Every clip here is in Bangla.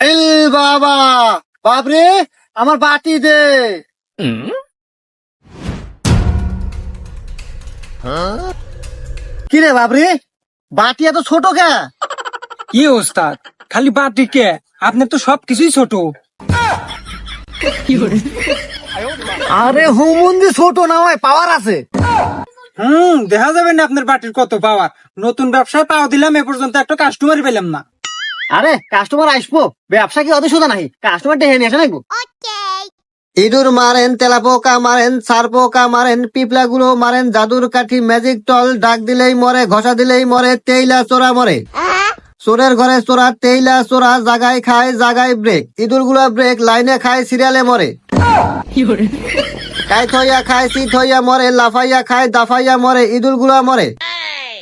এই বাবা বাপরে আমার বাটি দে। কি রে বাপরে বাটি এত ছোট কে? কি ওস্তাদ খালি বাটি কে? আপনার তো সব কিছুই ছোট। আরে হুমুন্দি ছোট না হয় পাওয়ার আছে। হুম দেখা যাবে না আপনার বাটির কত পাওয়ার। নতুন ব্যবসায় পাওয়া দিলাম এ পর্যন্ত একটা কাস্টমারই পেলাম না। আরে কাস্টমার আসব। ব্যবসা কি অত সোজা নাই কাস্টমার ডেহে নিয়ে আসে নাকবো ইঁদুর মারেন তেলাপোকা মারেন সারপোকা মারেন পিপলা গুলো মারেন জাদুর কাঠি ম্যাজিক টল ডাক দিলেই মরে ঘষা দিলেই মরে তেইলা চোরা মরে। চোরের ঘরে চোরা তেইলা চোরা জাগায় খায় জাগায় ব্রেক ইঁদুরগুলা ব্রেক লাইনে খায় সিরিয়ালে মরে। কাই থইয়া খায় সি থইয়া মরে লাফাইয়া খায় দাফাইয়া মরে ইঁদুরগুলা মরে।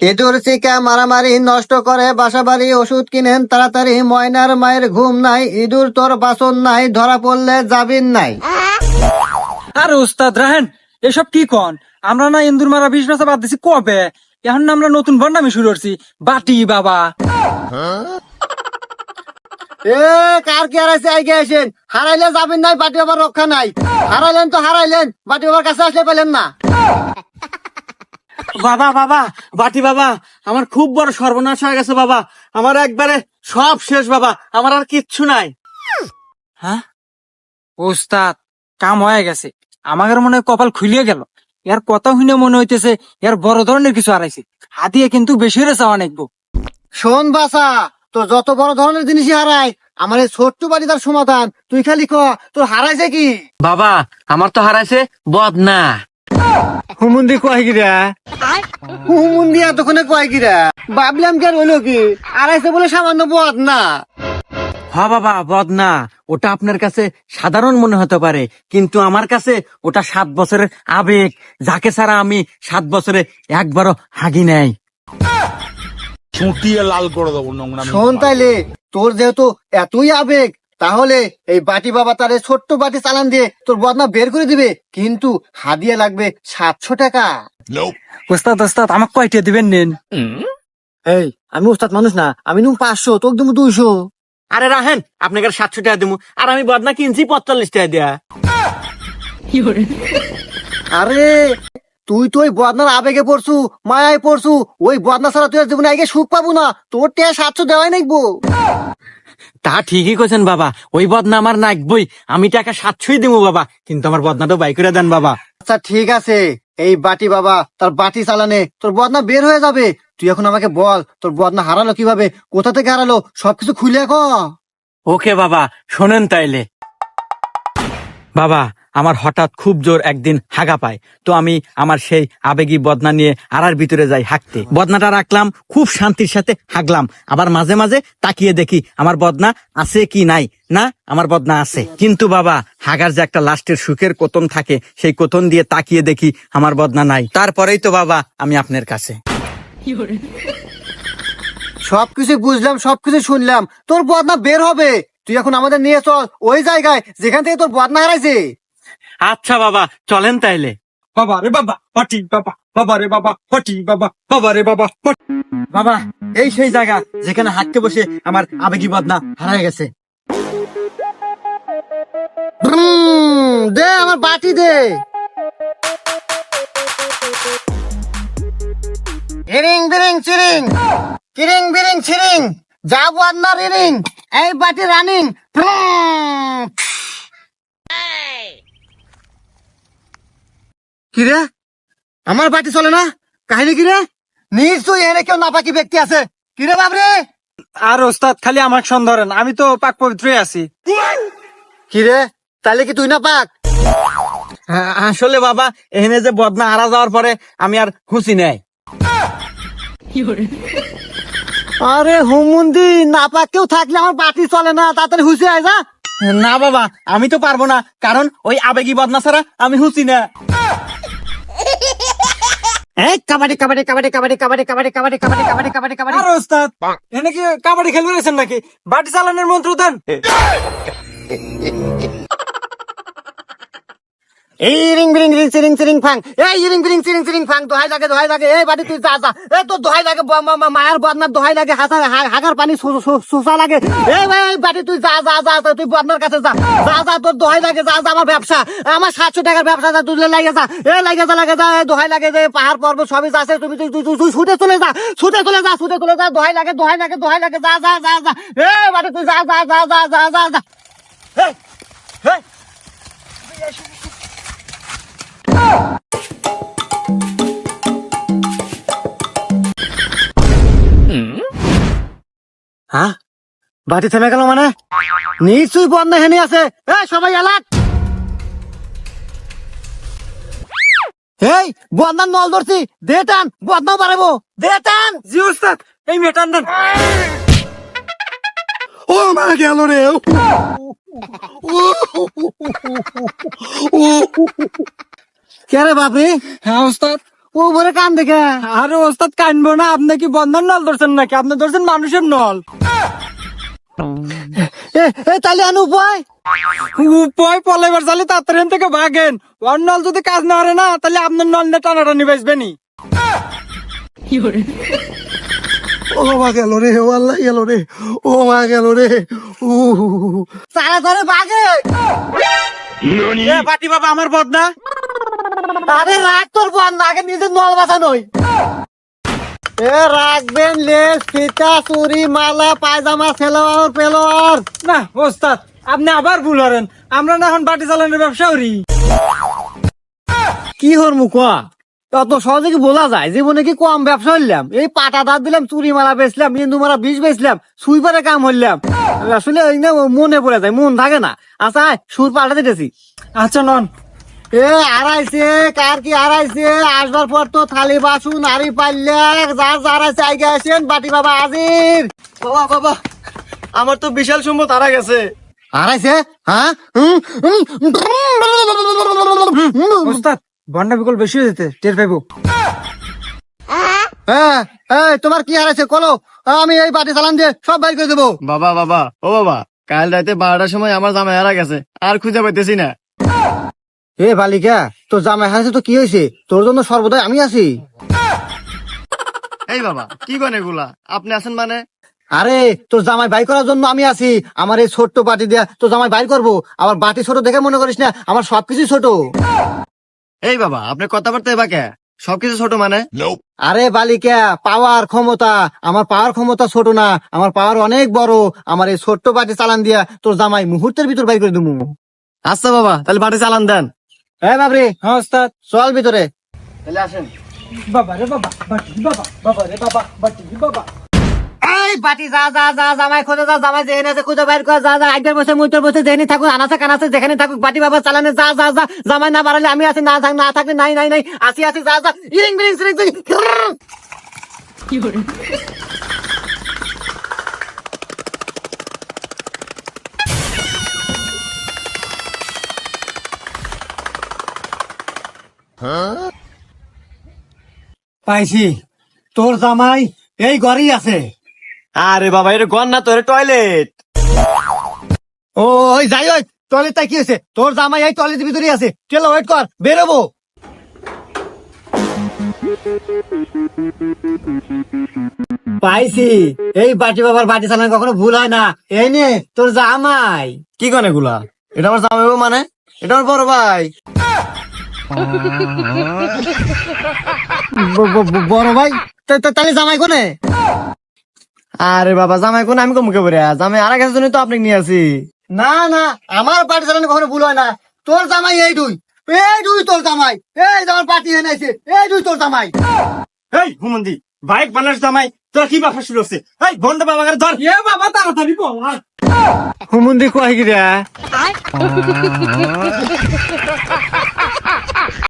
ইঁদুর শিকা মারামারি নষ্ট করে বাসা বাড়ি ওষুধ কিনেন তাড়াতাড়ি ময়নার মায়ের ঘুম নাই ইঁদুর তোর বাসন নাই ধরা পড়লে যাবিন নাই। আর ওস্তাদ রাহেন এসব কি কন? আমরা না ইন্দুর মারা বিষ বেচা বাদ দিছি কবে? এখন না আমরা নতুন বন্ডামি শুরু করছি। বাটি বাবা। এ কার কি হারাইছে? আগে আসেন। হারাইলে যাবেন নাই বাটি বাবার রক্ষা নাই। হারাইলেন তো হারাইলেন বাটি বাবার কাছে আসলে পেলেন না। বাবা বাবা বাটি বাবা আমার খুব বড় সর্বনাশ হয়ে গেছে বাবা। আমার একবারে সব শেষ বাবা আমার আর কিচ্ছু নাই। হ্যাঁ? ওস্তাদ কাম হয়ে গেছে। আমাদের মনে হয় কপাল খুলিয়ে গেল। এর কথা শুনে মনে হইতেছে এর বড় ধরনের কিছু হারাইছে। হাতিয়ে কিন্তু বেশি রে চাওয়া নাকবো শোন বাসা তো যত বড় ধরনের জিনিসই হারায় আমার এই ছোট্ট বাড়ি তার সমাধান তুই খালি ক তোর হারাইছে কি? বাবা আমার তো হারাইছে বদনা। হুমুন্দি কয় গিরা হুমুন্দি এতক্ষণে কয় গিরা ভাবলাম কি আর হইল কি? আড়াইছে বলে সামান্য বদ না। হ বাবা বদনা ওটা আপনার কাছে সাধারণ মনে হতে পারে কিন্তু আমার কাছে ওটা সাত বছরের আবেগ যাকে ছাড়া আমি সাত বছরে একবারও হাগি নাই। চুটিয়ে লাল করে দেবো নোংরা শোন তাইলে তোর যেহেতু এতই আবেগ তাহলে এই বাটি বাবা তার এই ছোট্ট বাটি চালান দিয়ে তোর বদনা বের করে দিবে। কিন্তু হাদিয়া লাগবে সাতশো টাকা। ওস্তাদ ওস্তাদ আমাকে কয়টা দিবেন নেন? এই আমি ওস্তাদ মানুষ না আমি নুম পাঁচশো তোকে দেবো দুইশো। আরে রাহেন আপনাকে সাতশো টাকা দিব আর আমি বদনা কিনছি পঁয়তাল্লিশ টাকা দেয়া। আরে তুই তো ওই বদনার আবেগে পড়ছু মায়ায় পড়ছু ওই বদনা ছাড়া তুই আর জীবনে আগে সুখ পাবো না তোর টেয়া সাতশো দেওয়াই নাকবো তা ঠিকই করছেন বাবা। ওই বদনা আমার নাকবই আমি টাকা সাতশোই দিব বাবা। কিন্তু আমার বদনাটা বাই করে দেন বাবা। আচ্ছা ঠিক আছে। এই বাটি বাবা তার বাটি চালানে তোর বদনা বের হয়ে যাবে। তুই এখন আমাকে বল তোর বদনা হারালো কীভাবে কোথা থেকে হারালো সবকিছু খুলে এখন ওকে বাবা শোনেন তাইলে। বাবা আমার হঠাৎ খুব জোর একদিন হাগা পায়। তো আমি আমার সেই আবেগী বদনা নিয়ে আড়ার ভিতরে যাই হাঁকতে বদনাটা রাখলাম, খুব শান্তির সাথে হাগলাম। আবার মাঝে মাঝে তাকিয়ে দেখি আমার বদনা আছে কি নাই। না, আমার বদনা আছে। কিন্তু বাবা, হাগার যে একটা লাস্টের সুখের কোতন থাকে, সেই কোতন দিয়ে তাকিয়ে দেখি আমার বদনা নাই। তারপরেই তো বাবা, আমি আপনার কাছে। সবকিছু বুঝলাম সবকিছু শুনলাম। তোর বদনা বের হবে। তুই এখন আমাদের নিয়ে চল, ওই জায়গায় যেখান থেকে তোর বদনা হারাইছে। আচ্ছা বাবা, চলেন তাইলে। বাবা রে বাবা বাটি বাবা বাবা রে বাবা বাটি বাবা বাবা রে বাবা বাবা, এই সেই জায়গা যেখানে হাঁটতে বসে আমার আবেগী বদনা হারাই গেছে। দে আমার বাটি দে। হিরিং বিরিং চিরিং, কিরিং বিরিং ছিরিং, যা বদনা রিরিং, এই বাটি রানিং কিরে? আমার বাটি চলে না? কাহিনী কিরে? নিশ্চয়ই এনে কেউ নাপাকি ব্যক্তি আছে। কিরে বাবরে? আর ওস্তাদ খালি আমার সন্দেহ আমি তো পাক পবিত্রই আছি। কিরে? তাহলে কি তুই না পাক হ্যাঁ, আসলে বাবা এখানে যে বদনা হারা যাওয়ার পরে আমি আর খুশি নেই। আরে হুমুন্দি না পাক কেউ থাকলে আমার বাটি চলে না তাড়াতাড়ি হুসে আয় যা। না বাবা আমি তো পারব না কারণ ওই আবেগী বদনা ছাড়া আমি হুসি না। এই কাবাডি কাবাডি কাবাডি কাবাডি কাবাডি কাবাডি কাবাডি কাবাডি কাবাডি কাবাডি কাবাডি আর ওস্তাদ এনে কি কাবাডি খেলবে গেছেন নাকি বাটি চালানোর মন্ত্র দেন এই রিং বিরিং রিং সিরিং সিরিং ফাং এই রিং বিরিং সিরিং সিরিং ফাং দোহাই লাগে দোহাই লাগে এই বাড়ি তুই যা যা এই তোর দোহাই লাগে মায়ের বদনার দোহাই লাগে হাসা হাগার পানি শোষা লাগে এই ভাই এই বাড়ি তুই যা যা যা তুই বদনার কাছে যা যা যা তোর দোহাই লাগে যা যা আমার ব্যবসা আমার সাতশো টাকার ব্যবসা যা তুই লাগে যা এ লাগে যা লাগে যা এই দোহাই লাগে যে পাহাড় পর্বত সবই যা আছে তুমি তুই তুই তুই- ছুটে চলে যা ছুটে চলে যা ছুটে চলে যা দোহাই লাগে দোহাই লাগে দোহাই লাগে যা যা যা যা এ বাড়ি তুই যা যা যা যা যা যা যা হ্যাঁ বাটি থেমে গেল মানে নিশ্চয়ই বন্যা হেনি আছে এ সবাই এলাক এই নল ধরছি দে টান বদনাও বাড়াবো দে টান জি ওস্তাদ এই দেন ও মা গেল রে কে রে বাপরে হ্যাঁ ওস্তাদ ও কান দেখে। আরে ওস্তাদ, কানবো না। আপনি কি বন্ধন নল ধরছেন নাকি? আপনি ধরছেন মানুষের নল। তাহলে আনু উপায়। উপায় পলাইবার চালে তাড়াতাড়ি থেকে ভাগেন। ওর নল যদি কাজ না করে না, তাহলে আপনার নল নিয়ে টানাটানি বেসবেনি ও মা গেল রে, ও আল্লাহ গেল রে, ও মা গেল রে, ও সারে বাগে এ পাটি বাবা আমার বদনা। আরে রাগ তোর বন্ধ আগে নিজের নল বাসা নই। এ রাখবেন লেস ফিতা চুরি মালা পায়জামা সেলোয়ার পেলোয়ার। না ওস্তাদ আপনি আবার ভুল হরেন আমরা না এখন বাটি চালানোর ব্যবসা করি। কি হর মুখা তত সহজে কি বলা যায়? জীবনে কি কম ব্যবসা হইলাম এই পাটা দাঁত দিলাম চুরি মালা বেচলাম ইন্দু মারা বিষ বেচলাম সুইপারে কাম হইলাম আসলে না মনে পড়ে যায় মন থাকে না। আচ্ছা সুর পাল্টা দিতেছি। আচ্ছা নন। এ আড়াইছে কার কি আড়াইছে আসবার পর তো থালি বাসুন পাল্লা যার যার আছে আগে আসেন বাটি বাবা আজির বাবা বাবা আমার তো বিশাল সম্পদ হারা গেছে। আড়াইছে হ্যাঁ? বন্ডা বিকল বেশি হয়ে যেতে টের পাইবো। হ্যাঁ এই তোমার কি হারাইছে? কলো। আমি এই বাটি চালান দিয়ে সব বাইর করে দেবো। বাবা বাবা ও বাবা কাল রাতে বারোটার সময় আমার জামাই হারা গেছে আর খুঁজে পাইতেছি না। এ বালিকা তোর জামাই হারাইছে তো কি হয়েছে? তোর জন্য সর্বদাই আমি আছি। এই বাবা কি করেন এগুলা? আপনি আছেন মানে? আরে তোর জামাই বাই করার জন্য আমি আছি। আমার এই ছোট্ট বাটি দিয়া তোর জামাই বাইর করব। আবার বাটি ছোট দেখে মনে করিস না আমার সবকিছু ছোট। এই বাবা আপনি কথাবার্তা এবার কে? সবকিছু ছোট মানে? আরে বালিকা পাওয়ার ক্ষমতা। আমার পাওয়ার ক্ষমতা ছোট না। আমার পাওয়ার অনেক বড়। আমার এই ছোট্ট বাটি চালান দিয়া তোর জামাই মুহূর্তের ভিতর বাই করে দেবো আচ্ছা বাবা তাহলে বাটি চালান দেন। হ্যাঁ বাবরি হ্যাঁ ওস্তাদ। চল ভিতরে। তাহলে আসেন বাবা রে বাবা বাটি বাবা বাবা রে বাবা বাটি বাবা। বাটি যা যা যা জামাই খোঁজে যা জামাই যেখানে আছে খুঁজে বাইর কর যা যা একবার বসে মুইতর বসে যেখানে থাকুক আনাসে কানাসে যেখানে থাকুক বাটি বাবা চালানে যা যা যা জামাই না বাড়ালে আমি আছি না থাক না থাকলে নাই নাই নাই আসি আসি যা যা ইরিং বিরিং সিরিং সিরিং পাইছি। তোর জামাই এই ঘরেই আছে। আরে বাবা এটা গন না তোর টয়লেট ও ওই যাই ওই টয়লেট কি হয়েছে? তোর জামাই এই টয়লেটের ভিতরেই আছে। চলো ওয়েট কর বেরোবো। পাইছি। এই বাটি বাবার বাটি চালানো কখনো ভুল হয় না। এই নে তোর জামাই। কি কন এগুলা? এটা আমার জামাই বাবু মানে? এটা আমার বড় ভাই। বড় ভাই? তাহলে জামাই কোনে? আরে বাবা জামাই কোন আমি কমুকে পড়ে জামাই হারা গেছে জন্য তো আপনাকে নিয়ে আসি। না না আমার বাটি চালানো কখনো ভুল হয় না। তোর জামাই এই দুই। এই দুই তোর জামাই। এই আমার পার্টি এনেছে এই দুই তোর জামাই। এই হুমন্দি বাইক বানাস জামাই তোরা কি বাসা শুরু হচ্ছে? এই বন্ধ বাবা ধর। এ বাবা তাড়াতাড়ি বল হুমুন্দি কয় কি রে?